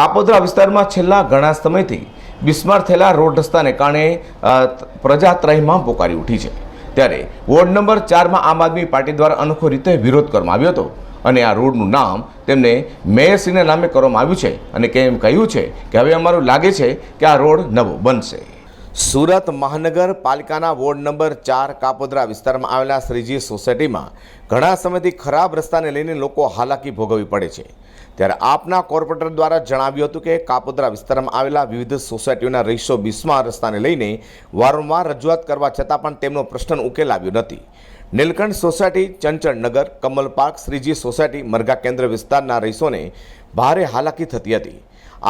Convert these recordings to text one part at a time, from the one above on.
કાપોદ્રા વિસ્તારમાં છેલ્લા ઘણા સમયથી બિસ્માર થયેલા રોડ રસ્તાને કારણે પ્રજાત્રયમાં પોકારી ઉઠી છે. ત્યારે વોર્ડ નંબર ચારમાં આમ આદમી પાર્ટી દ્વારા અનોખો રીતે વિરોધ કરવામાં આવ્યો હતો અને આ રોડનું નામ તેમને મેયરશ્રીના નામે કરવામાં આવ્યું છે અને કેમ કહ્યું છે કે હવે અમારું લાગે છે કે આ રોડ નવો બનશે. સુરત મહાનગરપાલિકાના વોર્ડ નંબર ચાર કાપોદ્રા વિસ્તારમાં આવેલા શ્રીજી સોસાયટીમાં ઘણા સમયથી ખરાબ રસ્તાને લઈને લોકો હાલાકી ભોગવવી પડે છે. ત્યારે આપના કોર્પોરેટર દ્વારા જણાવ્યું હતું કે કાપોદ્રા વિસ્તારમાં આવેલા વિવિધ સોસાયટીઓના રહીશો બિસ્મા રસ્તાને લઈને વારંવાર રજૂઆત કરવા છતાં પણ તેમનો પ્રશ્ન ઉકેલ આવ્યો નથી. Nilkanth society Chanchalnagar Kamal park, Shreeji society મરઘા કેન્દ્ર વિસ્તારના રહીશોને ભારે હાલાકી થતી હતી.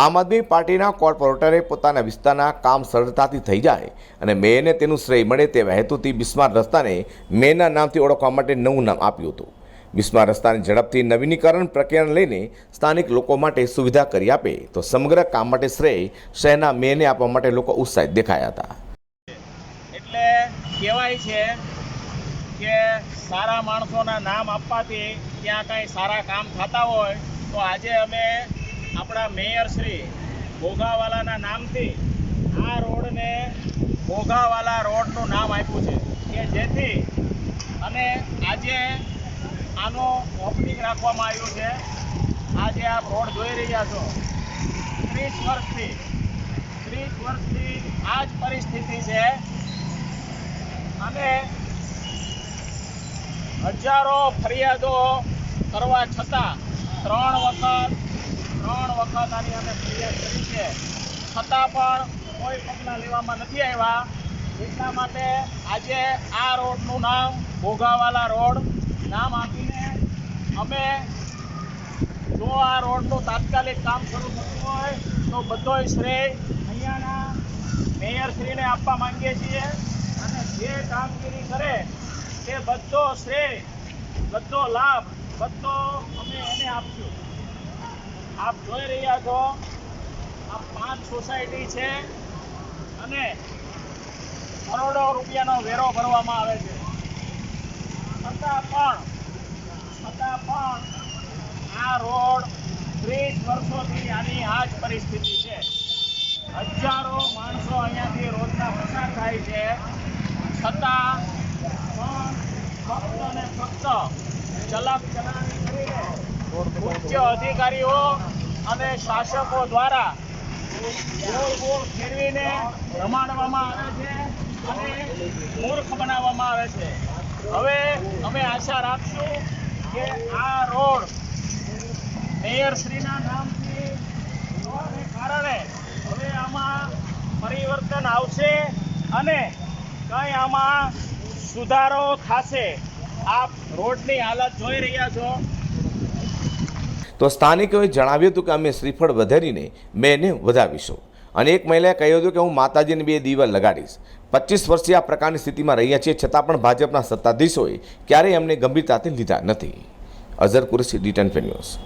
આમ આદમી પાર્ટીના કોર્પોરેટરે પોતાના વિસ્તારના કામ સરળતાથી થઈ જાય અને મેયરને તેનું શ્રેય મળે તેવા હેતુથી બિસ્માર રસ્તાને મેયરના નામથી ઓળખવા માટે નવું નામ આપ્યું હતું. બિસ્માર રસ્તાની ઝડપથી નવીનીકરણ પ્રક્રિયાને લઈને સ્થાનિક લોકો માટે સુવિધા કરી આપે તો સમગ્ર કામ માટે શ્રેય શહેરના મેયરને આપવા માટે લોકો ઉત્સાહિત દેખાયા હતા. એટલે કહેવાય છે કે સારા માણસોના નામ આપવાથી ત્યાં કાંઈ સારા કામ થતા હોય, તો આજે અમે આપણા મેયર શ્રી ઘોઘાવાલાના નામથી આ રોડને ઘોઘાવાલા રોડનું નામ આપ્યું છે. કે જેથી અને આજે આનો ઓપનિંગ રાખવામાં આવ્યું છે. આજે આપ રોડ જોઈ રહ્યા છો. ત્રીસ વર્ષથી ત્રીસ વર્ષથી આ જ પરિસ્થિતિ છે. અને હજારો ફરિયાદો કરવા છતાં ત્રણ વખત ત્રણ વખત આની અમે ફરિયાદ કરી છે. છતાં પણ કોઈ પગલાં લેવામાં નથી આવ્યા. એટલા માટે આજે આ રોડનું નામ ભોગાવાલા રોડ. નામ આપીને અમે જો આ રોડનું તાત્કાલિક કામ શરૂ થતું હોય તો બધોય શ્રેય અહીંયાના મેયરશ્રીને આપવા માંગીએ છીએ. અને જે કામગીરી કરે તે બધો શ્રેય, બધો લાભ, બધો અમે એને આપશું. આપ જોઈ રહ્યા છો, આ પાંચ સોસાયટી છે અને કરોડો રૂપિયાનો વેરો ભરવામાં આવે છે. છતાં પણ છતાં પણ આ રોડ ત્રીસ વર્ષોથી આની આ જ પરિસ્થિતિ છે. હજારો માણસો અહીંયાથી રોજના પસાર થાય છે. છતાં પણ અધિકારીઓ અને શાસકો દ્વારા ગોળ ગોળ ફેરવીને રમાડવામાં આવે છે અને મૂર્ખ બનાવવામાં આવે છે. હવે અમે આશા રાખશું કે આ રોડ મેયરશ્રીના નામથી હોવાને કારણે હવે આમાં પરિવર્તન આવશે અને કંઈ આમાં સુધારો થશે. આપ રોડની હાલત જોઈ રહ્યા છો. તો સ્થાનિકોએ જણાવ્યું હતું કે અમે શ્રીફળ વધારીને મેને વધાવીશું. અને એક મહિલાએ કહ્યું હતું કે હું માતાજીને બે દીવા લગાડીશ. પચીસ વર્ષથી આ પ્રકારની સ્થિતિમાં રહ્યા છીએ, છતાં પણ ભાજપના સત્તાધીશોએ ક્યારેય અમને ગંભીરતાથી લીધા નથી. Azhar Qureshi, D ten news.